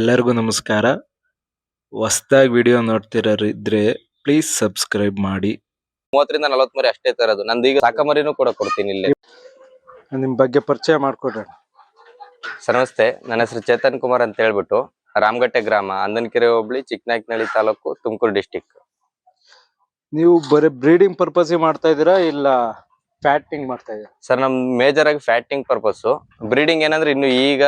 ಎಲ್ಲರಿಗೂ ನಮಸ್ಕಾರ. ಹೊಸದಾಗಿ ವಿಡಿಯೋ ನೋಡ್ತಿರೋರಿದ್ರೆ ಪ್ಲೀಸ್ ಸಬ್ಸ್ಕ್ರೈಬ್ ಮಾಡಿ. ಮೂವತ್ತರಿಂದ ನಲವತ್ತು ಮರಿ ಅಷ್ಟೇ ತರೋದು ನಂದು ಈಗ ಸಾಕಮರಿನೂ ಕೂಡ ಕೊಡ್ತೀನಿ ಇಲ್ಲಿ. ನಿಮ್ ಬಗ್ಗೆ ಪರಿಚಯ ಮಾಡ್ಕೊಡ್ರಿ. ಸರ್ ನಮಸ್ತೆ. ನನ್ನ ಹೆಸರು ಚೇತನ್ ಕುಮಾರ್ ಅಂತ ಹೇಳ್ಬಿಟ್ಟು ರಾಮಗಟ್ಟೆ ಗ್ರಾಮ ಅಂದನಕೆರೆ ಹೋಬಳಿ ಚಿಕ್ಕನಾಯಕನಹಳ್ಳಿ ತಾಲೂಕು ತುಮಕೂರು ಡಿಸ್ಟಿಕ್ ನೀವು ಬರೀ ಬ್ರೀಡಿಂಗ್ ಪರ್ಪಸ್ ಮಾಡ್ತಾ ಇದ್ದೀರಾ ಇಲ್ಲ ಫ್ಯಾಟಿಂಗ್ ಮಾಡ್ತಾ ಇದ್ದೀನಿ ಸರ್ ನಮ್ ಮೇಜರ್ ಆಗಿ ಫ್ಯಾಟಿಂಗ್ ಪರ್ಪಸ್ ಬ್ರೀಡಿಂಗ್ ಏನಂದ್ರೆ ಇನ್ನು ಈಗ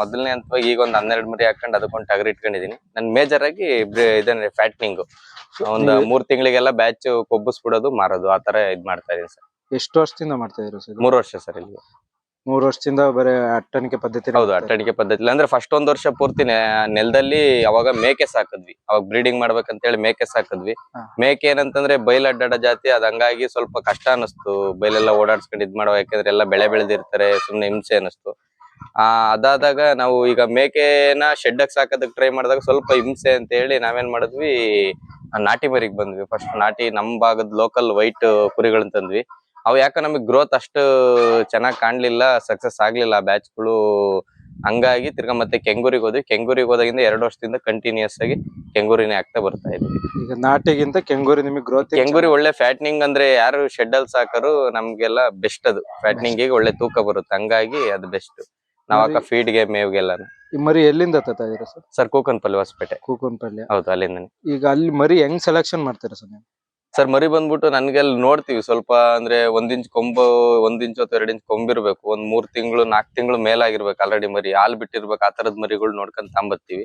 ಮೊದಲನೇ ಹಂತವಾಗಿ ಈಗ ಒಂದು ಹನ್ನೆರಡು ಮರಿ ಹಾಕೊಂಡು ಅದಕ್ಕೊಂದು ಟಗರ್ ಇಟ್ಕೊಂಡಿದೀನಿ. ನನ್ ಮೇಜರ್ ಆಗಿ ಇದನ್ನೇ ಫ್ಯಾಟ್ನಿಂಗ್ ಒಂದ್ ಮೂರ್ ತಿಂಗಳಿಗೆಲ್ಲ ಬ್ಯಾಚ್ ಕೊಬ್ಬಿಸ್ಬಿಡೋದು ಮಾರೋದು ಆತರ ತರ ಇದ್ ಮಾಡ್ತಾ ಇದೀನಿ ಸರ್. ಎಷ್ಟು ವರ್ಷದಿಂದ ಮಾಡ್ತಾ ಇದ್ರು ಸರ್? ಮೂರು ವರ್ಷ ಸರ್ ಇಲ್ಲಿ. ಮೂರು ವರ್ಷದಿಂದ ಬರೀ ಅಟ್ಟಣಿಕೆ ಪದ್ಧತಿ ಹೌದು ಅಟ್ಟಣಿಕೆ ಪದ್ಧತಿ ಅಂದ್ರೆ ಫಸ್ಟ್ ಒಂದ್ ವರ್ಷ ಪೂರ್ತಿನೇ ನೆಲದಲ್ಲಿ ಅವಾಗ ಮೇಕೆ ಸಾಕಿದ್ವಿ. ಅವಾಗ ಬ್ರೀಡಿಂಗ್ ಮಾಡ್ಬೇಕಂತ ಹೇಳಿ ಮೇಕೆ ಸಾಕಿದ್ವಿ. ಮೇಕೆ ಏನಂತಂದ್ರೆ ಬೈಲ್ ಅಡ್ಡಾಡ ಜಾತಿ ಅದ್ ಹಂಗಾಗಿ ಸ್ವಲ್ಪ ಕಷ್ಟ ಅನಿಸ್ತು. ಬೈಲೆಲ್ಲ ಓಡಾಡ್ಸ್ಕೊಂಡು ಇದ್ ಮಾಡೋ ಯಾಕಂದ್ರೆ ಎಲ್ಲ ಬೆಳೆ ಬೆಳೆದಿರ್ತಾರೆ ಸುಮ್ನೆ ಹಿಂಸೆ ಅನಿಸ್ತು. ಆ ಅದಾದಾಗ ನಾವು ಈಗ ಮೇಕೆನ ಶೆಡ್ ಸಾಕೋದಕ್ಕೆ ಟ್ರೈ ಮಾಡಿದಾಗ ಸ್ವಲ್ಪ ಹಿಂಸೆ ಅಂತ ಹೇಳಿ ನಾವೇನ್ ಮಾಡಿದ್ವಿ ನಾಟಿ ಮರಿಗೆ ಬಂದ್ವಿ. ಫಸ್ಟ್ ನಾಟಿ ನಮ್ ಭಾಗದ ಲೋಕಲ್ ವೈಟ್ ಕುರಿಗಳನ್ನ ತಂದ್ವಿ. ಅವು ಯಾಕೆ ನಮಗೆ ಗ್ರೋತ್ ಅಷ್ಟು ಚೆನ್ನಾಗಿ ಕಾಣ್ಲಿಲ್ಲ ಸಕ್ಸಸ್ ಆಗ್ಲಿಲ್ಲ ಬ್ಯಾಚ್ಗಳು ಹಂಗಾಗಿ ತಿರ್ಗಾ ಮತ್ತೆ ಕೆಂಗೂರಿಗೆ ಹೋದ್ವಿ. ಕೆಂಗೂರಿಗೆ ಹೋದಾಗಿಂದ ಎರಡು ವರ್ಷದಿಂದ ಕಂಟಿನ್ಯೂಸ್ ಆಗಿ ಕೆಂಗೂರಿನೇ ಆಗ್ತಾ ಬರ್ತಾ ಇದ್ವಿ. ಈಗ ನಾಟಿಗಿಂತ ಕೆಂಗೂರಿ ನಿಮಗೆ ಗ್ರೋತ್ ಕೆಂಗೂರಿ ಒಳ್ಳೆ ಫ್ಯಾಟ್ನಿಂಗ್ ಅಂದ್ರೆ ಯಾರು ಶೆಡ್ ಅಲ್ಲಿ ಸಾಕರು ನಮ್ಗೆಲ್ಲ ಬೆಸ್ಟ್ ಅದು. ಫ್ಯಾಟ್ನಿಂಗ್ಗೆ ಒಳ್ಳೆ ತೂಕ ಬರುತ್ತೆ. ಹಂಗಾಗಿ ಅದು ಬೆಸ್ಟ್ ನಾವ್ ಹಾಕ ಫೀಡ್ಗೆ ಮೇವ್ಗೆಲ್ಲ ಈ ಮರಿ ಎಲ್ಲಿಂದ ತತ್ತಾ ಇದೀರಾ ಸರ್? ಸರ್ ಕೂಕನ್ಪಲ್ಲಿ ಹೊಸಪೇಟೆ ಕೂಕುಂಪಲ್ಯ ಹೌದು ಅಲ್ಲಿಂದ ಈಗ ಅಲ್ಲಿ ಮರಿ ಹೆಂಗ್ ಸೆಲೆಕ್ಷನ್ ಮಾಡ್ತೀರಾ ಸರ್ ನೀವು? ಸರ್ ಮರಿ ಬಂದ್ಬಿಟ್ಟು ನನ್ಗೆಲ್ಲ ನೋಡ್ತೀವಿ. ಸ್ವಲ್ಪ ಅಂದ್ರೆ ಒಂದ್ ಇಂಚ್ ಕೊಂಬು ಒಂದ್ ಇಂಚ್ ಅಥವಾ ಎರಡ್ ಇಂಚ್ ಕೊಂಬಿರ್ಬೇಕು ಒಂದ್ ಮೂರ್ ತಿಂಗಳು ನಾಲ್ಕು ತಿಂಗಳು ಮೇಲಾಗಿರ್ಬೇಕು ಆಲ್ರೆಡಿ ಮರಿ. ಹಾಲ್ ಬಿಟ್ಟಿರ್ಬೇಕು ಆ ತರದ್ ಮರಿಗಳು ನೋಡ್ಕೊಂಡ್ ತಾಂಬತ್ತೀವಿ.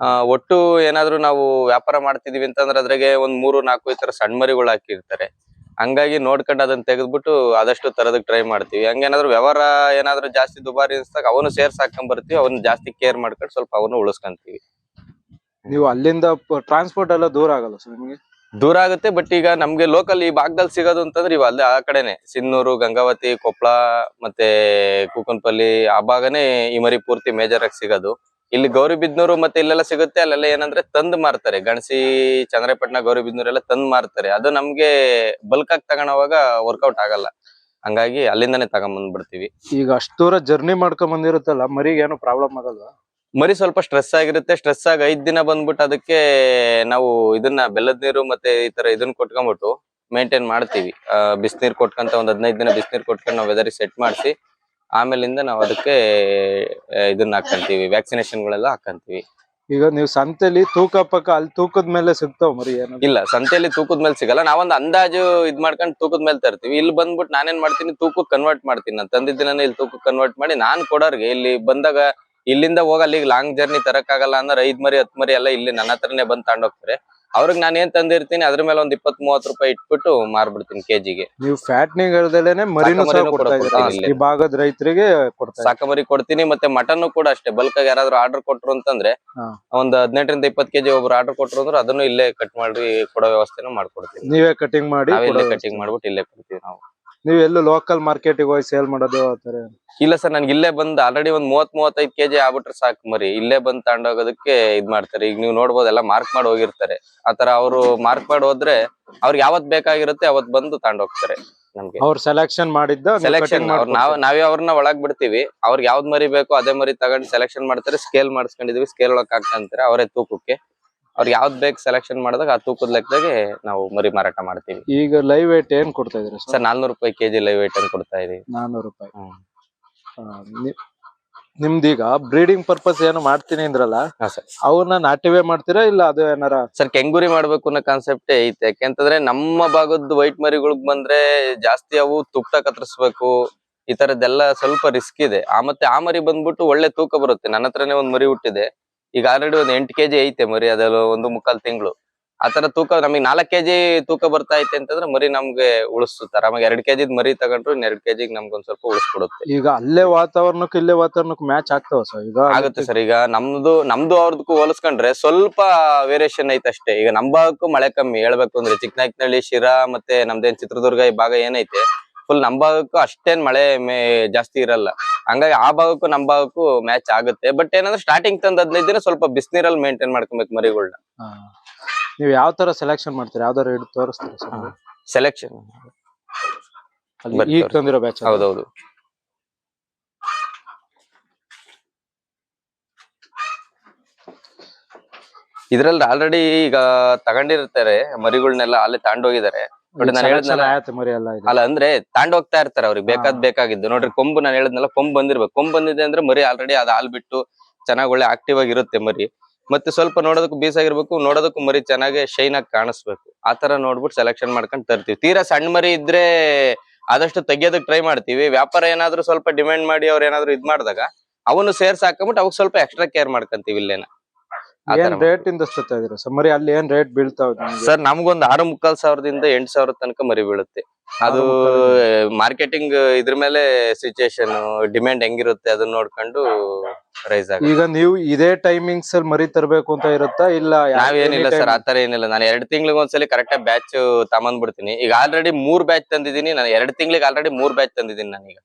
ಆ ಒಟ್ಟು ಏನಾದ್ರು ನಾವು ವ್ಯಾಪಾರ ಮಾಡ್ತಿದೀವಿ ಅಂತಂದ್ರೆ ಅದ್ರಾಗೆ ಒಂದ್ ಮೂರು ನಾಲ್ಕು ಈ ತರ ಸಣ್ಣ ಮರಿಗಳು ಹಾಕಿರ್ತಾರೆ. ಹಂಗಾಗಿ ನೋಡ್ಕೊಂಡು ಅದನ್ನ ತೆಗೆದ್ಬಿಟ್ಟು ಆದಷ್ಟು ತರದಕ್ಕೆ ಟ್ರೈ ಮಾಡ್ತೀವಿ. ಹಂಗೇನಾದ್ರು ವ್ಯವಹಾರ ಏನಾದ್ರು ಜಾಸ್ತಿ ದುಬಾರಿ ಅನ್ಸ್ದಾಗ ಅವನು ಸೇರ್ಸ್ ಹಾಕೊಂಡ್ ಬರ್ತೀವಿ ಅವನ್ನ ಜಾಸ್ತಿ ಕೇರ್ ಮಾಡ್ಕೊಂಡು ಸ್ವಲ್ಪ ಅವನು ಉಳಿಸ್ಕೊಂತೀವಿ. ನೀವು ಅಲ್ಲಿಂದ ಟ್ರಾನ್ಸ್ಪೋರ್ಟ್ ಎಲ್ಲ ದೂರ ಆಗಲ್ಲ ಸರ್ ನಿಮಗೆ? ದೂರ ಆಗುತ್ತೆ ಬಟ್ ಈಗ ನಮ್ಗೆ ಲೋಕಲ್ ಈ ಭಾಗದಲ್ಲಿ ಸಿಗೋದು ಅಂತಂದ್ರೆ ಇವ ಅಲ್ಲೇ ಆ ಕಡೆನೆ. ಸಿನ್ನೂರು, ಗಂಗಾವತಿ ಕೊಪ್ಪಳ ಮತ್ತೆ ಕೂಕನ್ಪಲ್ಲಿ ಆ ಭಾಗನೇ ಈ ಮರಿ ಪೂರ್ತಿ ಮೇಜರ್ ಆಗಿ ಸಿಗೋದು. ಇಲ್ಲಿ ಗೌರಿಬಿದ್ನೂರು ಮತ್ತೆ ಇಲ್ಲೆಲ್ಲ ಸಿಗುತ್ತೆ, ಅಲ್ಲೆಲ್ಲ ಏನಂದ್ರೆ ತಂದ್ ಮಾರ್ತಾರೆ. ಗಣಸಿ, ಚಂದ್ರಪಟ್ಟಣ ಗೌರಿಬಿದ್ನೂರೆಲ್ಲ ತಂದ್ ಮಾರ್ತಾರೆ. ಅದು ನಮ್ಗೆ ಬಲ್ಕ್ ಆಗಿ ತಗೊಳವಾಗ ವರ್ಕೌಟ್ ಆಗಲ್ಲ. ಹಂಗಾಗಿ ಅಲ್ಲಿಂದಾನೆ ತಗೊಂಡ್ ಬಂದ್ಬಿಡ್ತೀವಿ ಈಗ ಅಷ್ಟು ದೂರ ಜರ್ನಿ ಮಾಡ್ಕೊಂಡ್ ಬಂದಿರುತ್ತಲ್ಲ ಮರಿಗೆ ಏನು ಪ್ರಾಬ್ಲಮ್ ಆಗಲ್ವಾ? ಮರಿ ಸ್ವಲ್ಪ ಸ್ಟ್ರೆಸ್ ಆಗಿರುತ್ತೆ. ಸ್ಟ್ರೆಸ್ ಆಗಿ ಐದ್ ದಿನ ಬಂದ್ಬಿಟ್ಟು ಅದಕ್ಕೆ ನಾವು ಇದನ್ನ ಬೆಲ್ಲದ ನೀರು ಮತ್ತೆ ಈ ತರ ಇದನ್ನ ಕೊಟ್ಕೊಂಡ್ಬಿಟ್ಟು ಮೇಂಟೈನ್ ಮಾಡ್ತೀವಿ. ಬಿಸಿನೀರ್ ಕೊಟ್ಕೊಂತ ಒಂದ್ ಹದಿನೈದು ದಿನ ಬಿಸಿನೀರ್ ಕೊಟ್ಕೊಂಡು ನಾವು ವೆದರ್ ಸೆಟ್ ಮಾಡಿಸಿ ಆಮೇಲಿಂದ ನಾವು ಅದಕ್ಕೆ ಇದನ್ನ ಹಾಕಂತೀವಿ ವ್ಯಾಕ್ಸಿನೇಷನ್ ಗಳೆಲ್ಲ ಹಾಕಂತೀವಿ ಈಗ ನೀವು ಸಂತೆಲಿ ತೂಕ ಪಕ್ಕ ಅಲ್ಲಿ ತೂಕದ ಮೇಲೆ ಸಿಗ್ತಾವ ಮರಿ ಏನು ಇಲ್ಲ ಸಂತೆಯಲ್ಲಿ ತೂಕದ ಮೇಲೆ ಸಿಗಲ್ಲ. ನಾವೊಂದು ಅಂದಾಜು ಇದ್ ಮಾಡ್ಕೊಂಡು ತೂಕದ ಮೇಲೆ ತರ್ತೀವಿ. ಇಲ್ಲಿ ಬಂದ್ಬಿಟ್ಟು ನಾನೇನ್ ಮಾಡ್ತೀನಿ ತೂಕಕ್ಕೆ ಕನ್ವರ್ಟ್ ಮಾಡ್ತೀನಿ. ನಾನು ತಂದಿದ್ದಿನ ಇಲ್ಲಿ ತೂಕಕ್ಕೆ ಕನ್ವರ್ಟ್ ಮಾಡಿ ನಾನು ಕೊಡೋರ್ಗೆ. ಇಲ್ಲಿ ಬಂದಾಗ ಇಲ್ಲಿಂದ ಹೋಗಲ್ಲ ಈಗ ಲಾಂಗ್ ಜರ್ನಿ ತರಕ್ಕಾಗಲ್ಲ ಅಂದ್ರೆ ಐದ್ ಮರಿ ಹತ್ ಮರಿ ಎಲ್ಲ ಇಲ್ಲಿ ನನ್ನ ಹತ್ರನೇ ಬಂದ್ ತಗೊಂಡೋಗ್ತಾರೆ. ಅವ್ರಿಗೆ ನಾನು ಏನ್ ತಂದಿರ್ತೀನಿ ಅದ್ರ ಮೇಲೆ ಒಂದ್ ಇಪ್ಪತ್ ಮೂವತ್ ರೂಪಾಯಿ ಇಟ್ಬಿಟ್ಟು ಮಾರ್ಬಿಡ್ತೀನಿ ಕೆಜಿಗೆ. ನೀವು ಫ್ಯಾಟ್ನಿಂಗ್ ಹೇಳ್ದಲೇನೆ ಮರಿನೂ ಸಹ ಮರಿನೂ ಕೂಡ ಕೊಡ್ತಾ ಇದ್ದೀರಾ? ಕೊಡ್ತೀನಿ ಈ ಭಾಗದ ರೈತರಿಗೆ ಕೊಡ್ತಾ ಇದ್ದೀರಾ. ಸಾಕ ಮರಿ ಕೊಡ್ತೀನಿ ಮತ್ತೆ ಮಟನ್ ಕೂಡ ಅಷ್ಟೇ. ಬಲ್ಕ್ ಆಗಿ ಯಾರಾದ್ರೂ ಆರ್ಡರ್ ಕೊಟ್ರು ಅಂತಂದ್ರೆ ಹಾ. ಒಂದ್ ಹದಿನೆಂಟರಿಂದ ಇಪ್ಪತ್ ಕೆಜಿ ಒಬ್ರು ಆರ್ಡರ್ ಕೊಟ್ರು ಅಂದ್ರೆ ಅದನ್ನು ಇಲ್ಲೇ ಕಟ್ ಮಾಡಿ ಕೊಡೋ ವ್ಯವಸ್ಥೆನೂ ಮಾಡ್ಕೊಡ್ತೀನಿ ನೀವೇ ಕಟಿಂಗ್ ಮಾಡಿ ನಾವೇ ಕೊಡೋ ಕಟಿಂಗ್ ಮಾಡ್ಬಿಟ್ಟು ಇಲ್ಲೇ ಕೊಡ್ತೀವಿ ನಾವು. ನೀವು ಎಲ್ಲೂ ಲೋಕಲ್ ಮಾರ್ಕೆಟಿಗೆ ಹೋಗಿ ಸೇಲ್ ಮಾಡೋದು ಆತರ ಇಲ್ಲ ಸರ್ ನನ್ಗೆ ಇಲ್ಲೇ ಬಂದ್ ಆಲ್ರೆಡಿ ಒಂದ್ ಮೂವತ್ ಮೂವತ್ತೈದು ಕೆಜಿ ಆಗ್ಬಿಟ್ರೆ ಸಾಕು ಮರಿ. ಇಲ್ಲೇ ಬಂದ್ ತಗೊಂಡೋಗೋದಕ್ಕೆ ಇದ್ ಮಾಡ್ತಾರೆ. ಈಗ ನೀವು ನೋಡ್ಬೋದು ಎಲ್ಲ ಮಾರ್ಕ್ ಮಾಡಿ ಹೋಗಿರ್ತಾರೆ. ಆತರ ಅವರು ಮಾರ್ಕ್ ಮಾಡಿ ಹೋದ್ರೆ ಅವ್ರಿಗೆ ಯಾವತ್ ಬೇಕಾಗಿರುತ್ತೆ ಅವತ್ ಬಂದು ತಗೊಂಡೋಗ್ತಾರೆ ನಮ್ಗೆ. ಅವ್ರು ಸೆಲೆಕ್ಷನ್ ಮಾಡಿದ್ದು ಸೆಲೆಕ್ಷನ್ ನಾವ್ ನಾವೇ ಅವ್ರನ್ನ ಒಳಗ್ ಬಿಡ್ತೀವಿ. ಅವ್ರಿಗೆ ಯಾವ್ದ್ ಮರಿ ಬೇಕೋ ಅದೇ ಮರಿ ತಗೊಂಡ್ ಸೆಲೆಕ್ಷನ್ ಮಾಡ್ತಾರೆ ಸ್ಕೇಲ್ ಮಾಡಿಸ್ಕೊಂಡಿದೀವಿ ಸ್ಕೇಲ್ ಒಳಗ್ ಹಾಕ್ತಂತಾರೆ ಅವರೇ ತೂಕಕ್ಕೆ. ಅವ್ರಿಗೆ ಯಾವ್ದು ಬೇಕು ಸೆಲೆಕ್ಷನ್ ಮಾಡಿದಾಗ ಆ ತೂಕದ ಲೆಕ್ಕದಾಗೆ ನಾವು ಮರಿ ಮಾರಾಟ ಮಾಡ್ತೀವಿ. ಈಗ ಲೈವ್ ವೇಟ್ ಏನ್ ಕೊಡ್ತಾ ಇದ್ರಿ ಸರ್? ನಾಲ್ನೂರು ರೂಪಾಯಿ ಕೆಜಿ ಲೈವ್ ವೇಟ್ ಅನ್ನು ಕೊಡ್ತಾ ಇದೀವಿ. ನಾನೂರು ರೂಪಾಯಿ. ಹ್ಮ್. ಆ, ನಿ- ನಿಮ್ದೀಗ ಬ್ರೀಡಿಂಗ್ ಪರ್ಪಸ್ ಏನು ಮಾಡ್ತೀನಿ ಅಂದ್ರಲ್ಲ ಹಾ ಸರ್. ಅವನ್ನ ನಾಟಿವೇ ಮಾಡ್ತೀರಾ ಇಲ್ಲ ಅದು ಏನಾರ? ಸರ್ ಕೆಂಗುರಿ ಮಾಡ್ಬೇಕು ಅನ್ನೋ ಕಾನ್ಸೆಪ್ಟ್ ಐತೆ. ಯಾಕೆಂತಂದ್ರೆ ನಮ್ಮ ಭಾಗದ ವೈಟ್ ಮರಿಗಳಿಗೆ ಬಂದ್ರೆ ಜಾಸ್ತಿ ಅವು ತುಪ್ಪ ಕತ್ತರಿಸ್ಬೇಕು. ಈ ತರದ್ದೆಲ್ಲ ಸ್ವಲ್ಪ ರಿಸ್ಕ್ ಇದೆ. ಆ ಮತ್ತೆ ಆ ಮರಿ ಬಂದ್ಬಿಟ್ಟು ಒಳ್ಳೆ ತೂಕ ಬರುತ್ತೆ. ನನ್ನ ಹತ್ರನೇ ಒಂದ್ ಮರಿ ಹುಟ್ಟಿದೆ. ಈಗ ಆಲ್ರೆಡಿ ಒಂದು ಎಂಟು ಕೆಜಿ ಐತೆ ಮರಿ ಅದೆಲ್ಲ ಒಂದು ಮುಕ್ಕಾಲ್ ತಿಂಗಳು. ಆತರ ತರ ತೂಕ ನಮಗೆ ನಾಲ್ಕ್ ಕೆಜಿ ತೂಕ ಬರ್ತಾ ಐತೆ ಅಂತಂದ್ರೆ ಮರಿ ನಮ್ಗೆ ಉಳಿಸುತ್ತೆ. ಆಮೇಲೆ ಎರಡ್ ಕೆಜಿದ್ ಮರಿ ತಗೊಂಡ್ರು ಎರಡ್ ಕೆಜಿಗ್ ನಮ್ಗೆ ಒಂದ್ ಸ್ವಲ್ಪ ಉಳಿಸ್ಕೊಡುತ್ತೆ. ಈಗ ಅಲ್ಲೇ ವಾತಾವರಣಕ್ಕೆ ಇಲ್ಲೇ ವಾತಾವರಣಕ್ಕೆ ಮ್ಯಾಚ್ ಆಗ್ತಾವ ಸರ್? ಈಗ ಆಗುತ್ತೆ ಸರ್ ಈಗ ನಮ್ದು ನಮ್ದು ಅವ್ರದಕ್ಕೂ ಹೋಲಿಸ್ಕೊಂಡ್ರೆ ಸ್ವಲ್ಪ ವೇರಿಯೇಷನ್ ಐತೆ ಅಷ್ಟೇ. ಈಗ ನಮ್ ಭಾಗಕ್ಕೂ ಮಳೆ ಕಮ್ಮಿ. ಹೇಳ್ಬೇಕು ಅಂದ್ರೆ ಚಿಕ್ಕನಾಯಕನಹಳ್ಳಿ ಶಿರಾ ಮತ್ತೆ ನಮ್ದೇನ್ ಚಿತ್ರದುರ್ಗ ಈ ಭಾಗ ಏನೈತೆ ಫುಲ್ ನಮ್ ಭಾಗಕ್ಕೂ ಅಷ್ಟೇನ್ ಮಳೆ ಜಾಸ್ತಿ ಇರಲ್ಲ. ಹಂಗಾಗಿ ಆ ಭಾಗಕ್ಕೂ ನಮ್ ಭಾಗಕ್ಕೂ ಮ್ಯಾಚ್ ಆಗುತ್ತೆ. ಬಟ್ ಏನಂದ್ರೆ ಸ್ಟಾರ್ಟಿಂಗ್ ತಂದ್ ಹದಿನೈದು ದಿನ ಸ್ವಲ್ಪ ಬಿಸಿನೀರಲ್ಲಿ ಮೇಂಟೈನ್ ಮಾಡ್ಕೊಬೇಕು ಮರಿಗಳನ್ನ ನೀವು ಯಾವ ತರ ಸೆಲೆಕ್ಷನ್ ಮಾಡ್ತೀರಾ? ಯಾವ್ದಾರು ಹಿಡಿದು ತೋರಿಸ್ತೀರಾ ಸೆಲೆಕ್ಷನ್. ಈಗ ತಂದಿರೋ ಬ್ಯಾಚ್ ಹೌದೌದು. ಇದ್ರಲ್ಲಿ ಆಲ್ರೆಡಿ ಈಗ ತಗೊಂಡಿರ್ತಾರೆ ಮರಿಗಳನ್ನೆಲ್ಲ ಅಲ್ಲೇ ತಗೊಂಡೋಗಿದ್ದಾರೆ ನೋಡಿ ನಾನು ಹೇಳಿದ್ನಲ್ಲ ಆಯ್ತು ಮರಿ ಎಲ್ಲ ಇದೆ. ಅಲ್ಲ ಅಂದ್ರೆ ತಾಂಡ್ ಹೋಗ್ತಾ ಇರ್ತಾರೆ ಅವ್ರಿಗೆ ಬೇಕಾದ್ ಬೇಕಾಗಿದ್ದು. ನೋಡ್ರಿ ಕೊಂಬು ನಾನು ಹೇಳಿದ್ನಲ್ಲ ಕೊಂಬ್ ಬಂದಿರ್ಬೇಕು. ಕೊಂಬ್ ಬಂದಿದೆ ಅಂದ್ರೆ ಮರಿ ಆಲ್ರೆಡಿ ಅದ್ ಹಾಲ್ ಬಿಟ್ಟು ಚೆನ್ನಾಗ್ ಒಳ್ಳೆ ಆಕ್ಟಿವ್ ಆಗಿರುತ್ತೆ ಮರಿ. ಮತ್ತೆ ಸ್ವಲ್ಪ ನೋಡೋದಕ್ಕೂ ಬೀಸಾಗಿರ್ಬೇಕು ನೋಡೋದಕ್ಕೂ ಮರಿ ಚೆನ್ನಾಗಿ ಶೈನ್ ಆಗಿ ಕಾಣಿಸ್ಬೇಕು. ಆತರ ನೋಡ್ಬಿಟ್ಟು ಸೆಲೆಕ್ಷನ್ ಮಾಡ್ಕೊಂಡು ತರ್ತೀವಿ. ತೀರಾ ಸಣ್ಣ ಮರಿ ಇದ್ರೆ ಆದಷ್ಟು ತೆಗಿಯೋದಕ್ ಟ್ರೈ ಮಾಡ್ತೀವಿ. ವ್ಯಾಪಾರ ಏನಾದ್ರು ಸ್ವಲ್ಪ ಡಿಮ್ಯಾಂಡ್ ಮಾಡಿ ಅವ್ರ ಏನಾದ್ರು ಇದ್ ಮಾಡಿದಾಗ ಅವನು ಸೇರ್ಸ್ ಹಾಕೊಂಬಿಟ್ಟು ಅವಾಗ ಸ್ವಲ್ಪ ಎಕ್ಸ್ಟ್ರಾ ಕೇರ್ ಮಾಡ್ಕೊಂತೀವಿ ಇಲ್ಲೇನ. ಏನ್ ರೇಟ್ ಇಂದ ಸರ್? ಮರಿ ಅಲ್ಲಿ ಏನ್ ರೇಟ್ ಬೀಳ್ತಾವ್ ಸರ್ ನಮ್ಗೊಂದ್ ಆರು ಮುಕ್ಕಾಲ್ ಸಾವಿರದಿಂದ ಎಂಟ್ ಸಾವಿರ ತನಕ ಮರಿ ಬೀಳುತ್ತೆ. ಅದು ಮಾರ್ಕೆಟಿಂಗ್ ಇದ್ರ ಮೇಲೆ ಸಿಚುಯೇಷನ್ ಡಿಮ್ಯಾಂಡ್ ಹೆಂಗಿರುತ್ತೆ ಅದನ್ನ ನೋಡ್ಕೊಂಡು ರೈಸ್ ಆಗ ಈಗ ನೀವು ಇದೇ ಟೈಮಿಂಗ್ಸ್ ಅಲ್ಲಿ ಮರಿ ತರಬೇಕು ಅಂತ ಇರುತ್ತಾ? ಇಲ್ಲ ನಾವೇನಿಲ್ಲ ಸರ್ ಆತರ ಏನಿಲ್ಲ. ನಾನು ಎರಡ್ ತಿಂಗಳಿಗೆ ಒಂದ್ಸಲಿ ಕರೆಕ್ಟ್ ಆಗಿ ಬ್ಯಾಚ್ ತಗೊಂಡ್ಬಿಡ್ತೀನಿ ಈಗ ಆಲ್ರೆಡಿ ಮೂರ್ ಬ್ಯಾಚ್ ತಂದಿದ್ದೀನಿ. ನಾನು ಎರಡ್ ತಿಂಗಳಿಗೆ ಆಲ್ರೆಡಿ ಮೂರ್ ಬ್ಯಾಚ್ ತಂದಿದ್ದೀನಿ ನಾನೀಗ.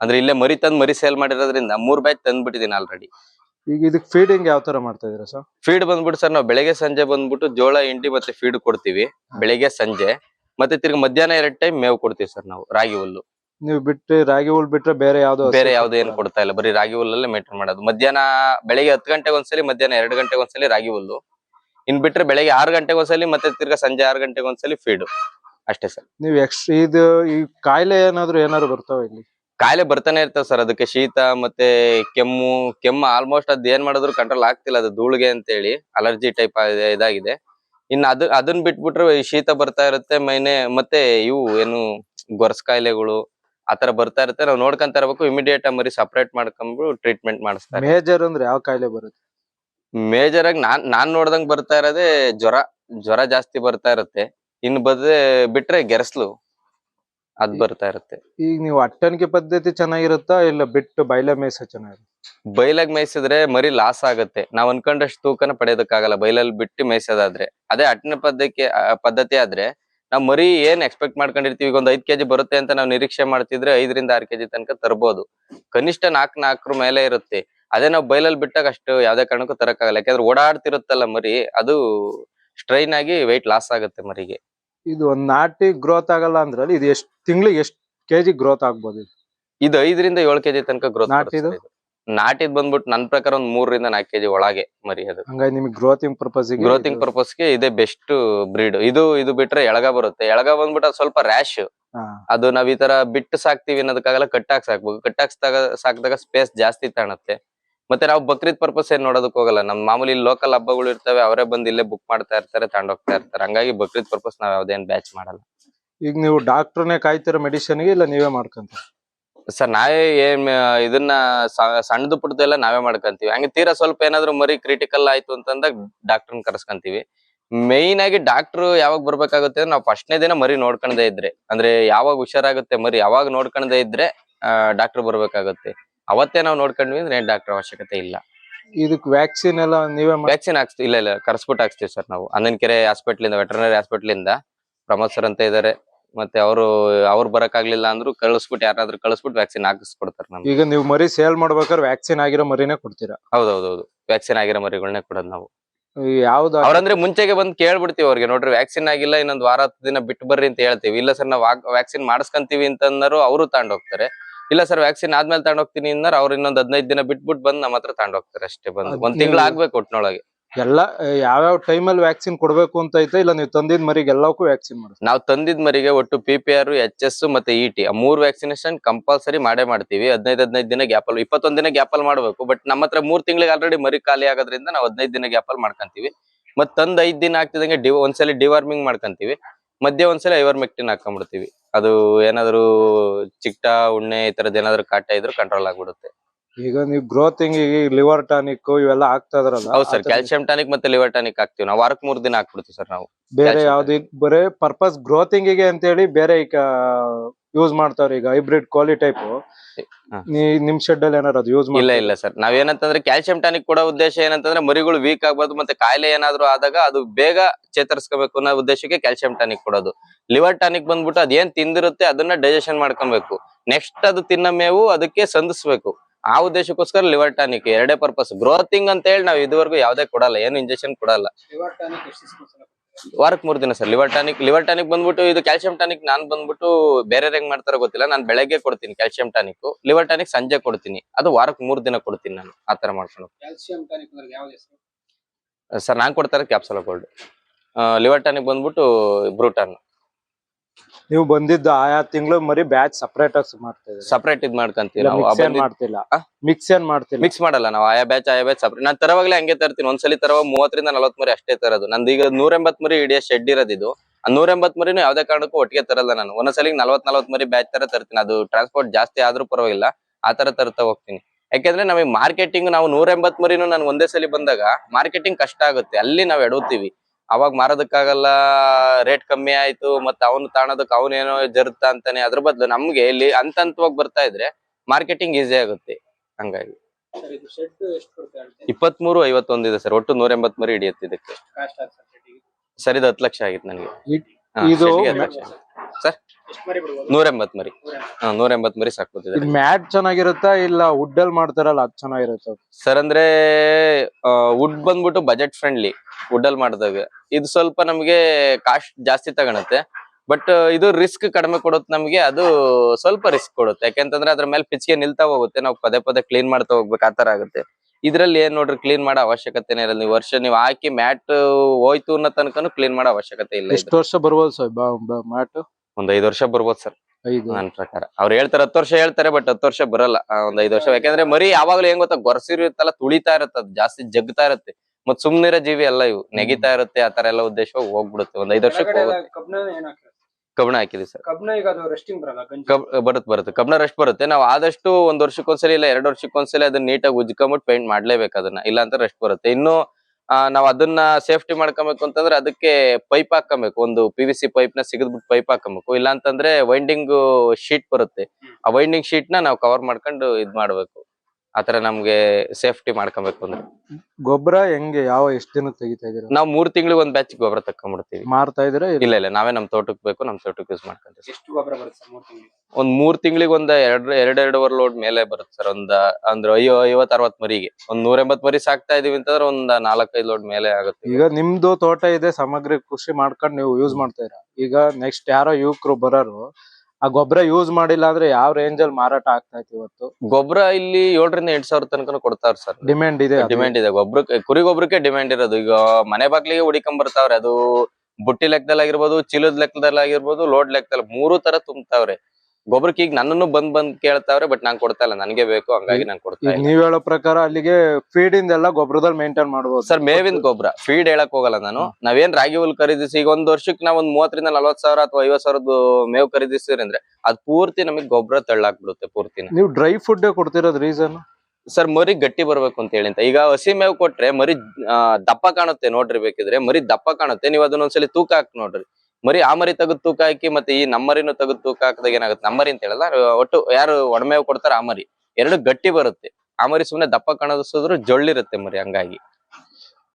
ಅಂದ್ರೆ ಇಲ್ಲೇ ಮರಿ ತಂದ್ ಮರಿ ಸೇಲ್ ಮಾಡಿರೋದ್ರಿಂದ ಮೂರ್ ಬ್ಯಾಚ್ ತಂದ್ಬಿಟ್ಟಿದ್ದೀನಿ ಆಲ್ರೆಡಿ ಈಗ ಇದಕ್ ಫೀಡಿಂಗ್ ಯಾವ ತರ ಮಾಡ್ತಾ ಇದೀರಾ ಸರ್ ಫೀಡ್ ಬಂದ್ಬಿಟ್ಟು ಸರ್ ನಾವು ಬೆಳಗ್ಗೆ ಸಂಜೆ ಬಂದ್ಬಿಟ್ಟು ಜೋಳ ಹಿಂಡಿ ಮತ್ತೆ ಫೀಡ್ ಕೊಡ್ತೀವಿ. ಬೆಳಗ್ಗೆ ಸಂಜೆ. ಮತ್ತೆ ತಿರ್ಗಿ ಮಧ್ಯಾಹ್ನ ಎರಡ್ ಟೈಮ್ ಮೇವು ಕೊಡ್ತೀವಿ ಸರ್ ನಾವು ರಾಗಿ ಹುಲ್ಲು. ನೀವು ಬಿಟ್ಟು ರಾಗಿ ಹುಲ್ ಬಿಟ್ರೆ ಬೇರೆ ಯಾವ್ದು ಬೇರೆ ಯಾವ್ದು ಏನು ಕೊಡ್ತಾ ಇಲ್ಲ. ಬರೀ ರಾಗಿ ಹುಲ್ಲಲ್ಲೇ ಮೇಂಟೈನ್ ಮಾಡೋದು. ಮಧ್ಯಾಹ್ನ ಬೆಳಗ್ಗೆ ಹತ್ತು ಗಂಟೆಗೆ ಒಂದ್ಸಲಿ ಮಧ್ಯಾಹ್ನ ಎರಡು ಗಂಟೆಗೆ ಒಂದ್ಸಲಿ ರಾಗಿ ಹುಲ್ಲು. ಇನ್ ಬಿಟ್ರೆ ಬೆಳಗ್ಗೆ ಆರು ಗಂಟೆಗೆ ಒಂದ್ಸಲಿ ಮತ್ತೆ ತಿರ್ಗ ಸಂಜೆ ಆರು ಗಂಟೆಗೆ ಒಂದ್ಸಲಿ ಫೀಡ್ ಅಷ್ಟೇ ಸರ್ ನೀವು ಎಕ್ಸ್ ಇದು ಈ ಕಾಯಿಲೆ ಏನಾದ್ರು ಏನಾದ್ರು ಬರ್ತಾವ ಇಲ್ಲಿ? ಕಾಯಿಲೆ ಬರ್ತಾನೆ ಇರ್ತಾವ ಸರ್. ಅದಕ್ಕೆ ಶೀತ ಮತ್ತೆ ಕೆಮ್ಮು ಕೆಮ್ಮು ಆಲ್ಮೋಸ್ಟ್ ಅದ್ ಏನ್ ಮಾಡಿದ್ರು ಕಂಟ್ರೋಲ್ ಆಗ್ತಿಲ್ಲ. ಅದು ಧೂಳಿಗೆ ಅಂತ ಹೇಳಿ ಅಲರ್ಜಿ ಟೈಪ್ ಇದಾಗಿದೆ. ಇನ್ನು ಅದು ಅದನ್ನ ಬಿಟ್ಬಿಟ್ರೆ ಶೀತ ಬರ್ತಾ ಇರುತ್ತೆ. ಮೈನೆ ಮತ್ತೆ ಇವು ಏನು ಗೊರಸ್ ಕಾಯಿಲೆಗಳು ಆತರ ಬರ್ತಾ ಇರುತ್ತೆ. ನಾವು ನೋಡ್ಕೊಂತ ಇರಬೇಕು. ಇಮಿಡಿಯೇಟ್ ಮರಿ ಸಪರೇಟ್ ಮಾಡ್ಕೊಂಡ್ಬಿಟ್ಟು ಟ್ರೀಟ್ಮೆಂಟ್ ಮಾಡಿಸ್ತಾರೆ. ಮೇಜರ್ ಅಂದ್ರೆ ಯಾವ ಕಾಯಿಲೆ ಬರುತ್ತೆ? ಮೇಜರ್ ಆಗಿ ನಾನ್ ನಾನ್ ನೋಡ್ದಂಗ್ ಬರ್ತಾ ಇರೋದೇ ಜ್ವರ ಜ್ವರ ಜಾಸ್ತಿ ಬರ್ತಾ ಇರುತ್ತೆ. ಇನ್ ಬದ್ರೆ ಬಿಟ್ರೆ ಗೆರಸ್ಲು. ಅದ್ ಬರ್ತಾ ಇರುತ್ತೆ. ಈಗ ನೀವು ಅಟ್ಟಣಿಕೆ ಪದ್ಧತಿ ಚೆನ್ನಾಗಿರುತ್ತಾ ಇಲ್ಲ ಬಿಟ್ಟು ಬೈಲ ಮೇಯ್ಸ ಚೆನ್ನಾಗಿರುತ್ತೆ? ಬೈಲಾಗ್ ಮೇಯ್ಸಿದ್ರೆ ಮರಿ ಲಾಸ್ ಆಗುತ್ತೆ. ನಾವ್ ಅನ್ಕೊಂಡಷ್ಟು ತೂಕನ ಪಡೆಯೋದಕ್ಕಾಗಲ್ಲ. ಬೈಲಲ್ಲಿ ಬಿಟ್ಟು ಮೇಯ್ಸೋದಾದ್ರೆ. ಅದೇ ಅಟ್ಟಣ ಪದ್ಧತಿ ಪದ್ಧತಿ ಆದ್ರೆ ನಾವ್ ಮರಿ ಏನ್ ಎಕ್ಸ್ಪೆಕ್ಟ್ ಮಾಡ್ಕೊಂಡಿರ್ತೀವಿ? ಈಗ ಒಂದ್ ಐದ್ ಕೆಜಿ ಬರುತ್ತೆ ಅಂತ ನಾವ್ ನಿರೀಕ್ಷೆ ಮಾಡ್ತಿದ್ರೆ ಐದರಿಂದ ಆರ್ ಕೆಜಿ ತನಕ ತರ್ಬೋದು. ಕನಿಷ್ಠ ನಾಲ್ಕ್ ನಾಲ್ಕರ ಮೇಲೆ ಇರುತ್ತೆ. ಅದೇ ನಾವು ಬೈಲಲ್ಲಿ ಬಿಟ್ಟಾಗ ಅಷ್ಟು ಯಾವ್ದೇ ಕಾರಣಕ್ಕೂ ತರಕ್ಕಾಗಲ್ಲ. ಯಾಕಂದ್ರೆ ಓಡಾಡ್ತಿರುತ್ತಲ್ಲ ಮರಿ ಅದು ಸ್ಟ್ರೈನ್ ಆಗಿ weight ಲಾಸ್ ಆಗುತ್ತೆ ಮರಿಗೆ. ಇದು ಒಂದ್ ನಾಟಿ ಗ್ರೋತ್ ಆಗಲ್ಲ ಅಂದ್ರೆ ಇದು ಎಷ್ಟು ತಿಂಗಳಿಗೆ ಎಷ್ಟ್ ಕೆಜಿ ಗ್ರೋತ್ ಆಗ್ಬೋದು ಇದು? ಇದು ಐದರಿಂದ ಏಳು ಕೆಜಿ ತನಕ ಗ್ರೋತ್ ನಾಟಿದು? ನಾಟಿದ್ ಬಂದ್ಬಿಟ್ಟು ನನ್ ಪ್ರಕಾರ ಒಂದ್ ಮೂರರಿಂದ ನಾಲ್ಕು ಕೆಜಿ ಒಳಗೆ ಮರಿ ಅದು. ಹಂಗಾಗಿ ನಿಮ್ಗೆ ಗ್ರೋತಿಂಗ್ ಪರ್ಪಸ್ ಗ್ರೋತಿಂಗ್ ಪರ್ಪಸ್ಗೆ ಇದೇ ಬೆಸ್ಟ್ ಬ್ರೀಡ್ ಇದು ಇದು ಬಿಟ್ರೆ ಎಳಗ ಬರುತ್ತೆ. ಎಳಗ ಬಂದ್ಬಿಟ್ಟು ಅದು ಸ್ವಲ್ಪ ರ್ಯಾಶ್ ಅದು ನಾವ್ ಈ ತರ ಬಿಟ್ಟು ಸಾಕ್ತಿವಿ ಅನ್ನೋದಕ್ಕಾಗಲ್ಲ ಕಟ್ಟಾಕ್ ಸಾಕ್ಬೇಕು. ಕಟ್ಟಾಕ್ ಸಾಕ್ದಾಗ ಸ್ಪೇಸ್ ಜಾಸ್ತಿ ತಾಣುತ್ತೆ ಮತ್ತೆ ನಾವು ಬಕ್ರೀದ್ ಪರ್ಪಸ್ ಏನ್ ನೋಡೋದಕ್ಕೆ ಹೋಗಲ್ಲ. ನಮ್ ಮಾಮೂಲಿ ಲೋಕಲ್ ಹಬ್ಬಗಳು ಇರ್ತವೆ ಅವರೇ ಬಂದು ಇಲ್ಲೇ ಬುಕ್ ಮಾಡ್ತಾ ಇರ್ತಾರೆ ತಗೊಂಡೋಗ್ತಾ ಇರ್ತಾರೆ. ಹಂಗಾಗಿ ಬಕ್ರೀದ್ ಪರ್ಪಸ್ ನಾವ್ ಯಾವ್ದೇನ್ ಬ್ಯಾಚ್ ಮಾಡಲ್ಲ. ಈಗ ನೀವು ಡಾಕ್ಟರ್ನೇ ಕಾಯ್ತಿರೋ ಮೆಡಿಸಿನ್ಗೆ ಇಲ್ಲ ನೀವೇ ಮಾಡ್ಕೊಂತ ಸರ್ ನಾವೇ ಏನ್ ಇದನ್ನ ಸ- ಸಣ್ಣದು ಪುಟ್ಟದೆಲ್ಲ ನಾವೇ ಮಾಡ್ಕೊಂತೀವಿ. ಹಂಗೆ ತೀರಾ ಸ್ವಲ್ಪ ಏನಾದ್ರು ಮರಿ ಕ್ರಿಟಿಕಲ್ ಆಯ್ತು ಅಂತಂದಾಗ ಡಾಕ್ಟರ್ನ ಕರ್ಸ್ಕೊಂತೀವಿ. ಮೇಯ್ನ್ ಆಗಿ ಡಾಕ್ಟರ್ ಯಾವಾಗ ಬರ್ಬೇಕಾಗುತ್ತೆ ಅಂದ್ರೆ ನಾವು ಫಸ್ಟ್ನೇ ದಿನ ಮರಿ ನೋಡ್ಕೊಂಡೇ ಇದ್ರೆ. ಅಂದ್ರೆ ಯಾವಾಗ ಹುಷಾರಾಗುತ್ತೆ ಮರಿ ಯಾವಾಗ ನೋಡ್ಕೊಂಡೇ ಇದ್ರೆ ಡಾಕ್ಟರ್ ಬರ್ಬೇಕಾಗುತ್ತೆ. ಅವತ್ತೇ ನಾವು ನೋಡ್ಕೊಂಡ್ವಿ ಅಂದ್ರೆ ಡಾಕ್ಟರ್ ಅವಶ್ಯಕತೆ ಇಲ್ಲ. ಇದಕ್ ವ್ಯಾಕ್ಸಿನ್ ಎಲ್ಲ ನೀವೇ ಮಾಡ್- ವ್ಯಾಕ್ಸಿನ್ ಹಾಕ್ಸ್ತೀವಿ ಇಲ್ಲ ಇಲ್ಲ ಕರ್ಸ್ಬಿಟ್ಟು ಹಾಕ್ಸ್ತೀವಿ ಸರ್ ನಾವು. ಅಂದನ್ಕೆರೆ ಹಾಸ್ಪಿಟ್ಲ್ ಇಂದ ವೆಟರ್ನರಿ ಹಾಸ್ಪಿಟ್ಲ್ ಇಂದ ಪ್ರಮೋದ್ ಸರ್ ಅಂತ ಇದಾರೆ. ಮತ್ತೆ ಅವರು ಅವ್ರು ಬರಕ್ಕಾಗ್ಲಿಲ್ಲ ಅಂದ್ರು ಕಳಿಸ್ಬಿಟ್ಟು ಯಾರಾದ್ರೂ ಕಳಿಸ್ಬಿಟ್ಟು ವ್ಯಾಕ್ಸಿನ್ ಹಾಕಿಸ್ಕೊಡ್ತಾರೆ ನಮ್ಗೆ. ಈಗ ನೀವು ಮರಿ ಸೇಲ್ ಮಾಡ್ಬೇಕಾದ್ರೆ ವ್ಯಾಕ್ಸಿನ್ ಆಗಿರೋ ಮರಿನೇ ಕೊಡ್ತೀರಾ? ಹೌದೌದೌದು. ವ್ಯಾಕ್ಸಿನ್ ಆಗಿರೋ ಮರಿಗಳನ್ನೇ ಕೊಡೋದು ನಾವು. ಈ ಯಾವ್ದು ಅವ್ರಂದ್ರೆ ಮುಂಚೆಗೆ ಬಂದು ಕೇಳ್ಬಿಡ್ತೀವಿ ಅವ್ರಿಗೆ ನೋಡ್ರಿ ವ್ಯಾಕ್ಸಿನ್ ಆಗಿಲ್ಲ ಇನ್ನೊಂದ್ ವಾರ ಹತ್ತು ದಿನ ಬಿಟ್ಟು ಬರ್ರಿ ಅಂತ ಹೇಳ್ತೀವಿ. ಇಲ್ಲ ಸರ್ ನಾವು ವ್ಯಾಕ್ಸಿನ್ ಮಾಡಿಸ್ಕೊಂತೀವಿ ಅಂತಂದ್ರು ಅವರು ತಗೊಂಡ್ ಹೋಗ್ತಾರೆ ಇಲ್ಲ ಸರ್ ವ್ಯಾಕ್ಸಿನ್ ಆದ್ಮೇಲೆ ತಗೊಂಡ್ ಹೋಗ್ತೀನಿ ಅಂದ್ರೆ ಅವ್ರು ಇನ್ನೊಂದ್ ಹದಿನೈದು ದಿನ ಬಿಟ್ಬಿಟ್ಟು ಬಂದು ನಮ್ಮ ಹತ್ರ ತಗೊಂಡೋಗ್ತಾರೆ ಅಷ್ಟೇ ಬಂದು. ಒಂದ್ ತಿಂಗಳು ಆಗ್ಬೇಕು ಒಟ್ನೊಳಗೆ. ಎಲ್ಲ ಯಾವ್ಯಾವ ಟೈಮಲ್ಲಿ ವ್ಯಾಕ್ಸಿನ್ ಕೊಡ್ಬೇಕು ಅಂತ ಐತೆ ಇಲ್ಲ ನೀವು ತಂದಿದ್ ಮರಿಗೆ ಎಲ್ಲಕ್ಕೂ ವ್ಯಾಕ್ಸಿನ್ ಮಾಡ್ತೀವಿ ನಾವು ತಂದಿದ್ ಮರಿಗೆ ಒಟ್ಟು P P R H S ಮತ್ತೆ ಇ ಟಿ ಮೂರ್ ವ್ಯಾಕ್ಸಿನೇಷನ್ ಕಂಪಲ್ಸರಿ ಮಾಡೇ ಮಾಡ್ತೀವಿ. ಹದಿನೈದು ಹದಿನೈದು ದಿನ ಗ್ಯಾಪ್ ಅಲ್ಲಿ ಇಪ್ಪತ್ತೊಂದ್ ದಿನ ಗ್ಯಾಪ್ ಅಲ್ಲಿ ಮಾಡ್ಬೇಕು. ಬಟ್ ನಮ್ಮ ಹತ್ರ ಮೂರ್ ತಿಂಗಳಿಗೆ ಆಲ್ರೆಡಿ ಮರಿ ಖಾಲಿ ಆಗೋದ್ರಿಂದ ನಾವು ಹದಿನೈದು ದಿನ ಗ್ಯಾಪ್ ಅಲ್ಲಿ ಮಾಡ್ಕೊಂತೀವಿ. ಮತ್ ತಂದ್ ಐದ್ ದಿನ ಆಗ್ತಿದಂಗೆ ಡಿ ಒಂದ್ಸಲಿ ಡಿವಾರ್ಮಿಂಗ್ ಮಾಡ್ಕೊಂತೀವಿ. ಮಧ್ಯೆ ಒಂದ್ಸಲಿ ಐವರ್ಮೆಕ್ಟಿನ್ ಹಾಕೊಂಡ್ಬಿಡ್ತೀವಿ. ಅದು ಏನಾದ್ರು ಚಿಕ್ಟ ಉಣ್ಣೆ ಈ ತರದ್ ಏನಾದ್ರು ಕಾಟ ಇದ್ರು ಕಂಟ್ರೋಲ್ ಆಗ್ಬಿಡುತ್ತೆ. ಈಗ ನೀವು ಗ್ರೋತಿಂಗ್ ಲಿವರ್ ಟಾನಿಕ್ ಇವೆಲ್ಲ ಹಾಕ್ತಾ ಇದ್ರಲ್ಲ ಹೌದು ಸರ್ ಕ್ಯಾಲ್ಸಿಯಂ ಟಾನಿಕ್ ಮತ್ತೆ ಲಿವರ್ ಟಾನಿಕ್ ಹಾಕ್ತಿವಿ. ನಾವು ವಾರಕ್ಕೆ ಮೂರ್ ದಿನ ಹಾಕ್ಬಿಡ್ತೀವಿ ಸರ್ ನಾವು. ಬೇರೆ ಯಾವ್ದು ಈಗ ಬರೇ ಪರ್ಪಸ್ ಗ್ರೋತಿಂಗ್ಗೆ ಅಂತ ಹೇಳಿ ಬೇರೆ ಈಗ ಯೂಸ್ ಮಾಡ್ತಾವ್ರಿ ಈಗ ಹೈಬ್ರಿಡ್ ಕ್ವಾಲಿ ಟೈಪ್. ನಿಮ್ ಶೆಡ್ ಅಲ್ಲಿ ಏನಾರ ಅದು ಯೂಸ್ ಇಲ್ಲ ಇಲ್ಲ ಸರ್ ನಾವೇನಂತಂದ್ರೆ ಕ್ಯಾಲ್ಸಿಯಂ ಟಾನಿಕ್ ಕೊಡೋ ಉದ್ದೇಶ ಏನಂತಂದ್ರೆ ಮರಿಗಳು ವೀಕ್ ಆಗ್ಬಾರ್ದು ಮತ್ತೆ ಕಾಯಿಲೆ ಏನಾದ್ರು ಆದಾಗ ಅದು ಬೇಗ ಚೇತರಿಸ್ಕೋಬೇಕು ಅನ್ನೋ ಉದ್ದೇಶಕ್ಕೆ ಕ್ಯಾಲ್ಸಿಯಂ ಟಾನಿಕ್ ಕೊಡೋದು. ಲಿವರ್ ಟಾನಿಕ್ ಬಂದ್ಬಿಟ್ಟು ಅದೇನ್ ತಿಂದಿರುತ್ತೆ ಅದನ್ನ ಡೈಜೆಷನ್ ಮಾಡ್ಕೊಬೇಕು. ನೆಕ್ಸ್ಟ್ ಅದು ತಿನ್ನ ಮೇವು ಅದಕ್ಕೆ ಸಂಧಿಸ್ಬೇಕು. ಆ ಉದ್ದೇಶಕ್ಕೋಸ್ಕರ ಲಿವರ್ ಟಾನಿಕ್ ಎರಡೇ ಪರ್ಪಸ್. ಗ್ರೋತಿಂಗ್ ಅಂತ ಹೇಳಿ ನಾವು ಇದುವರೆಗೂ ಯಾವ್ದೇ ಕೊಡಲ್ಲ ಏನು ಇಂಜೆಕ್ಷನ್ ಕೊಡಲ್ಲ. ವಾರಕ್ಕೆ ಮೂರ್ ದಿನ sir. Liver tonic liver tonic ಬಂದ್ಬಿಟ್ಟು ಇದು ಕ್ಯಾಲ್ಸಿಯಂ ಟಾನಿಕ್ ನಾನ್ ಬಂದ್ಬಿಟ್ಟು ಬೇರೆ ಹೆಂಗ್ ಮಾಡ್ತಾರೋ ಗೊತ್ತಿಲ್ಲ. ನಾನು ಬೆಳಗ್ಗೆ ಕೊಡ್ತೀನಿ ಕ್ಯಾಲ್ಸಿಯಂ ಟಾನಿಕ್ ಲಿವರ್ ಟಾನಿಕ್ ಸಂಜೆ ಕೊಡ್ತೀನಿ. ಅದು ವಾರಕ್ಕೆ ಮೂರ್ ದಿನ ಕೊಡ್ತೀನಿ ನಾನು ಆತರ ಮಾಡ್ಕೊಂಡು. ಸರ್ ನಾನ್ ಕೊಡ್ತಾರೆ ಕ್ಯಾಪ್ಸಲ್ ಗೋಲ್ಡ್ ಲಿವರ್ ಟಾನಿಕ್ ಬಂದ್ಬಿಟ್ಟು ಬ್ರೂಟಾನ್ ನೀವು ಬಂದಿದ್ದು ಆಯಾ ತಿಂಗಳು ಮರಿ ಬ್ಯಾಚ್ ಸಪರೇಟ್ ಆಗಿ ಮಾಡ್ತಾ ಇದ್ದೀರಾ. ಸಪರೇಟ್ ಇದ್ ಮಾಡ್ಕಂತೀವಿ ನಾವು? ಮಿಕ್ಸ್ ಏನ್ ಮಾಡ್ತಿಲ್ಲ. ಆ? ಮಿಕ್ಸ್ ಏನ್ ಮಾಡ್ತಿಲ್ಲ. ಮಿಕ್ಸ್ ಮಾಡಲ್ಲ ನಾವು? ಆಯಾ ಬ್ಯಾಚ್ ಆಯಾ ಬ್ಯಾಚ್ ಸಪರೇಟ್ ನಾನು ತರವಾಗ್ಲೇ ಹಂಗೆ ತರ್ತೀನಿ. ಒಂದ್ಸಲಿ ತರವ ಮೂವತ್ತರಿಂದ ನಲವತ್ ಮರಿ ಅಷ್ಟೇ ತರೋದು. ನಂದು ಈಗ ನೂರ ಎಂಬತ್ ಮರಿ ಹಿಡಿಯೋ ಶೆಡ್ ಇರೋದಿದ್ದು ಆ ನೂರ ಎಂಬತ್ ಮರಿನೂ ಯಾವ್ದೇ ಕಾರಣಕ್ಕೂ ಒಟ್ಟಿಗೆ ತರಲ್ಲ ನಾನು. ಒಂದ್ಸಲಿ ನಲವತ್ ನಲವತ್ ಮರಿ ಬ್ಯಾಚ್ ತರ ತರ್ತೀನಿ. ಅದು ಟ್ರಾನ್ಸ್ಪೋರ್ಟ್ ಜಾಸ್ತಿ ಆದ್ರೂ ಪರವಾಗಿಲ್ಲ. ಆ ತರ ತರ್ತಾ ಹೋಗ್ತೀನಿ. ಯಾಕೆಂದ್ರೆ ನಮಗೆ ಮಾರ್ಕೆಟಿಂಗ್ ನಾವು ನೂರ ಎಂಬತ್ ಮರಿನೂ ನಾನು ಒಂದೇ ಸಲ ಬಂದಾಗ ಮಾರ್ಕೆಟಿಂಗ್ ಕಷ್ಟ ಆಗುತ್ತೆ. ಅಲ್ಲಿ ನಾವು ಎಡುತ್ತೀವಿ ಅವಾಗ ಮಾರೋದಕ್ಕಾಗಲ್ಲ ರೇಟ್ ಕಮ್ಮಿ ಆಯ್ತು ಮತ್ತೆ ಅವನು ತಾಣೋದಕ್ಕೆ ಅವನೇನೋ ಜರುತ್ತ ಅಂತಾನೆ ಅದ್ರ ಬದಲು ನಮ್ಗೆ ಇಲ್ಲಿ ಹಂತ ಹಂತವಾಗಿ ಬರ್ತಾ ಇದ್ರೆ ಮಾರ್ಕೆಟಿಂಗ್ ಈಸಿ ಆಗುತ್ತೆ ಹಂಗಾಗಿ. ಇಪ್ಪತ್ಮೂರು ಐವತ್ತೊಂದು ಇದೆ ಸರ್ ಒಟ್ಟು ನೂರ ಎಂಬತ್ ಮರಿ ಹಿಡಿಯುತ್ತೆ ಇದಕ್ಕೆ. ಸರ್ ಇದು ಹತ್ತು ಲಕ್ಷ ಆಗಿತ್ತು ನನಗೆ. ಇದ್- ಸರ್? ನೂರ ಎಂಬತ್ ಮರಿ ಹಾ ನೂರ ಎಂಬತ್ ಮರಿ ಸಾಕ್ಬೋದಿದೆ ಮ್ಯಾಟ್ ಚೆನ್ನಾಗಿರುತ್ತಾ ಇಲ್ಲ ವುಡ್ ಅಲ್ಲಿ ಮಾಡ್ತಾರಲ್ಲ ಅದ್ ಚೆನ್ನಾಗಿರುತ್ತ? ಸರ್ ಅಂದ್ರೆ ವುಡ್ ಬಂದ್ಬಿಟ್ಟು ಬಜೆಟ್ ಫ್ರೆಂಡ್ಲಿ ವುಡ್ ಅಲ್ಲಿ ಮಾಡಿದಾಗ. ಇದು ಸ್ವಲ್ಪ ನಮಗೆ ಕಾಸ್ಟ್ ಜಾಸ್ತಿ ತಗೊಳತ್ತೆ. ಬಟ್ ಇದು ರಿಸ್ಕ್ ಕಡಿಮೆ ಕೊಡುತ್ತೆ ನಮಗೆ ಅದು ಸ್ವಲ್ಪ ರಿಸ್ಕ್ ಕೊಡುತ್ತೆ. ಯಾಕೆಂತಂದ್ರೆ ಅದ್ರ ಮೇಲೆ ಪಿಚ್ಗೆ ನಿಲ್ತಾ ಹೋಗುತ್ತೆ. ನಾವು ಪದೇ ಪದೇ ಕ್ಲೀನ್ ಮಾಡ್ತಾ ಹೋಗ್ಬೇಕು ಆತರ ಆಗುತ್ತೆ. ಇದ್ರಲ್ಲಿ ಏನ್ ನೋಡ್ರಿ ಕ್ಲೀನ್ ಮಾಡೋ ಅವಶ್ಯಕತೆನೇ ಇರಲ್ಲ. ನೀವು ವರ್ಷ ನೀವು ಹಾಕಿ ಮ್ಯಾಟ್ ಹೋಯ್ತು ಅನ್ನೋ ತನಕನು ಕ್ಲೀನ್ ಮಾಡೋ ಅವಶ್ಯಕತೆ ಇಲ್ಲ ಎಷ್ಟು ವರ್ಷ ಬರ್ಬೋದು ಸರ್ ಮ್ಯಾಟ್? ಒಂದ್ ಐದು ವರ್ಷ ಬರ್ಬೋದು ಸರ್. ನನ್ನ ಪ್ರಕಾರ. ಅವ್ರು ಹೇಳ್ತಾರೆ ಹತ್ತು ವರ್ಷ ಹೇಳ್ತಾರೆ ಬಟ್ ಹತ್ತು ವರ್ಷ ಬರಲ್ಲ. ಒಂದ್ ಐದು ವರ್ಷ. ಯಾಕಂದ್ರೆ ಮರಿ ಯಾವಾಗ್ಲೂ ಹೆಂಗ್ ಗೊತ್ತಾ ಗೊರಸಿರುತ್ತಲ್ಲ ತುಳಿತಾ ಇರುತ್ತೆ ಅದು ಜಾಸ್ತಿ ಜಗ್ತಾ ಇರುತ್ತೆ. ಮತ್ ಸುಮ್ನಿರೋ ಜೀವಿ ಅಲ್ಲ ಇವು. ನೆಗಿತಾ ಇರುತ್ತೆ ಆತರ ಎಲ್ಲ ಉದ್ದೇಶವಾಗಿ ಹೋಗ್ಬಿಡುತ್ತೆ. ಒಂದ್ ಐದು ವರ್ಷಕ್ಕೆ ಹೋಗುತ್ತೆ. ಕಬ್ಬಣ ಹಾಕಿದ್ವಿ ಸರ್. ಕಬ್ನ ಈಗ ಅದು ರೆಸ್ಟಿಂಗ್ ಬರಲ್ಲ ಗಂಜಿ. ಕಬ್ ಬರುತ್ತೆ ಬರುತ್ತೆ. ಕಬ್ಬಣ ರಶ್ ಬರುತ್ತೆ. ನಾವು ಆದಷ್ಟು ಒಂದ್ ವರ್ಷಕ್ಕೊಂದ್ಸಲಿ ಇಲ್ಲ ಎರಡು ವರ್ಷಕ್ಕೊಂದ್ಸಲಿ ಅದನ್ನ ನೀಟಾಗಿ ಉಜ್ಕೊಂಬಿಟ್ಟು ಪೇಂಟ್ ಮಾಡ್ಲೇಬೇಕು ಅದನ್ನ. ಇಲ್ಲ ಅಂತ ರೆಸ್ಟ್ ಬರುತ್ತೆ. ಇನ್ನು ಆ, ನಾವ್ ಅದನ್ನ ಸೇಫ್ಟಿ ಮಾಡ್ಕೊಬೇಕು ಅಂತಂದ್ರೆ ಅದಕ್ಕೆ ಪೈಪ್ ಹಾಕಬೇಕು ಒಂದು ಪಿ ವಿ ಸಿ ಪೈಪ್ನ ಸಿಗದ್ಬಿಟ್ಟು ಪೈಪ್ ಹಾಕಬೇಕು ಇಲ್ಲ ಅಂತಂದ್ರೆ ವೈಂಡಿಂಗ್ ಶೀಟ್ ಬರುತ್ತೆ. ಆ ವೈಂಡಿಂಗ್ ಶೀಟ್ನ ನಾವು ಕವರ್ ಮಾಡ್ಕೊಂಡು ಇದ್ ಮಾಡ್ಬೇಕು. ಆತರ ನಮ್ಗೆ ಸೇಫ್ಟಿ ಮಾಡ್ಕೊಬೇಕು ಅಂದ್ರೆ. ಗೊಬ್ಬರ ಹೆಂಗೆ ಯಾವ ಎಷ್ಟ್ ದಿನ ತೆಗಿತಾ ಇದೀರ ನಾವು ಮೂರ್ ತಿಂಗಳಿಗೆ ಒಂದ್ ಬ್ಯಾಚ್ ಗೊಬ್ಬರ ತಕೊಂಡ್ಬಿಡ್ತೀವಿ ಮಾರ್ತಾ ಇದ್ರೆ ಇಲ್ಲ? ಇಲ್ಲ ನಾವೇ ನಮ್ ತೋಟಕ್ಕೆ ಬೇಕು ನಮ್ ತೋಟಕ್ಕೆ ಯೂಸ್ ಮಾಡ್ಕೊಂತೀವಿ ಎಷ್ಟು ಗೊಬ್ಬರ ಬರುತ್ತೆ ಸರ್ ಮೂರ್ ತಿಂಗಳಿಗೆ? ಒಂದ್ ಮೂರ್ ತಿಂಗಳಿಗೆ ಒಂದ್ ಎರಡ್ ಎರಡ್ ಎರಡೂವರೆ ಲೋಡ್ ಮೇಲೆ ಬರುತ್ತೆ ಸರ್ ಒಂದ್ ಅಂದ್ರೆ ಅಯ್ಯೋ ಐವತ್ ಅರವತ್ ಮರಿಗೆ. ಒಂದ್ ನೂರ ಎಂಬತ್ ಮರಿ ಸಾಕ್ತಾ ಇದೀವಿ ಅಂತಂದ್ರೆ ಒಂದ್ ನಾಲ್ಕೈದು ಲೋಡ್ ಮೇಲೆ ಆಗುತ್ತೆ. ಈಗ ನಿಮ್ದು ತೋಟ ಇದೆ ಸಮಗ್ರ ಕೃಷಿ ಮಾಡ್ಕೊಂಡು ನೀವು ಯೂಸ್ ಮಾಡ್ತಾ ಇರ ಈಗ ನೆಕ್ಸ್ಟ್ ಯಾರೋ ಯುವಕರು ಬರೋರು ಆ ಗೊಬ್ಬರ ಯೂಸ್ ಮಾಡಿಲ್ಲ ಅಂದ್ರೆ ಯಾವ ರೇಂಜ್ ಅಲ್ಲಿ ಮಾರಾಟ ಆಗ್ತಾ ಇತ್ತು ಇವತ್ತು? ಗೊಬ್ಬರ ಇಲ್ಲಿ ಏಳರಿಂದ ಎಂಟು ಸಾವಿರ ತನಕ ಕೊಡ್ತಾರ ಸರ್. ಡಿಮ್ಯಾಂಡ್ ಇದೆ. ಡಿಮ್ಯಾಂಡ್ ಇದೆ. ಗೊಬ್ಬರಕ್ಕೆ ಕುರಿ ಗೊಬ್ಬರಕ್ಕೆ ಡಿಮ್ಯಾಂಡ್ ಇರೋದು. ಈಗ ಮನೆ ಬಾಗ್ಲಿಗೆ ಹುಡಿಕೊಂಡ್ ಬರ್ತಾವ್ರೆ. ಅದು ಬುಟ್ಟಿ ಲೆಕ್ಕದಲ್ಲಿ ಆಗಿರ್ಬೋದು ಚೀಲದ ಲೆಕ್ಕದಲ್ಲಿ ಆಗಿರ್ಬೋದು ಲೋಡ್ ಲೆಕ್ಕದಲ್ಲಿ ಮೂರು ತರ ತುಂಬ್ತಾವ್ರೆ. ಗೊಬ್ಬರಕ್ಕೆ ಈಗ ನನ್ನನ್ನು ಬಂದ್ ಬಂದ್ ಕೇಳ್ತಾವ್ರೆ ಬಟ್ ನಾನ್ ಕೊಡ್ತಾ ಇಲ್ಲ. ನನಗೆ ಬೇಕು ಹಂಗಾಗಿ ನಾನ್ ಕೊಡ್ತಾ ಈಗ ಇಲ್ಲ. ನೀವ್ ಹೇಳೋ ಪ್ರಕಾರ ಅಲ್ಲಿಗೆ ಫೀಡ್ ಇಂದೆಲ್ಲ ಗೊಬ್ಬರದಲ್ಲಿ ಮೇಂಟೈನ್ ಮಾಡಬಹುದು ಸರ್ ಮೇವಿನ ಗೊಬ್ಬರ. ಫೀಡ್ ಹೇಳಕ್ ಹೋಗಲ್ಲ ನಾನು. ನಾವೇನ್ ರಾಗಿ ಹುಲ್ ಖರೀದಿಸಿ ಈಗ ಒಂದ್ ವರ್ಷಕ್ಕೆ ನಾವ್ ಒಂದ್ ಮೂವತ್ತರಿಂದ ನಲ್ವತ್ ಸಾವಿರ ಅಥವಾ ಐವತ್ ಸಾವಿರದ ಮೇವ್ ಖರೀದಿಸಿದ್ರೆ ಅಂದ್ರೆ ಅದ್ ಪೂರ್ತಿ ನಮಗೆ ಗೊಬ್ಬರ ತಳ್ಳಾಕ್ಬಿಡುತ್ತೆ ಪೂರ್ತಿನ. ನೀವು ಡ್ರೈ ಫುಡ್ ಕೊಡ್ತಿರೋದ್ ರೀಸನ್ ಸರ್ ಮರಿ ಗಟ್ಟಿ ಬರ್ಬೇಕು ಅಂತ ಹೇಳಿ ಅಂತ. ಈಗ ಹಸಿ ಮೇವ್ ಕೊಟ್ರೆ ಮರಿ ಆ, ದಪ್ಪ ಕಾಣುತ್ತೆ ನೋಡ್ರಿ ಬೇಕಿದ್ರೆ ಮರಿ ದಪ್ಪ ಕಾಣುತ್ತೆ. ನೀವು ಅದನ್ನ ಒಂದ್ಸಲಿ ತೂಕ ಹಾಕಿ ನೋಡ್ರಿ. ಮರಿ ಆ ಮರಿ ತೆಗೆದು ತೂಕ ಹಾಕಿ ಮತ್ತೆ ಈ ನಮ್ಮರಿನೂ ತೆಗೆದು ತೂಕ ಹಾಕಿದಾಗ ಏನಾಗುತ್ತೆ? ನಮ್ಮರಿ ಅಂತ ಹೇಳಲ್ಲ ಒಟ್ಟು ಯಾರು ಒಡಮೇವ್ ಕೊಡ್ತಾರ ಆ ಮರಿ. ಎರಡು ಗಟ್ಟಿ ಬರುತ್ತೆ. ಆ ಮರಿ ಸುಮ್ನೆ ದಪ್ಪ ಕಾಣಿಸಿದ್ರು ಜೊಳ್ಳಿರುತ್ತೆ ಮರಿ ಹಂಗಾಗಿ.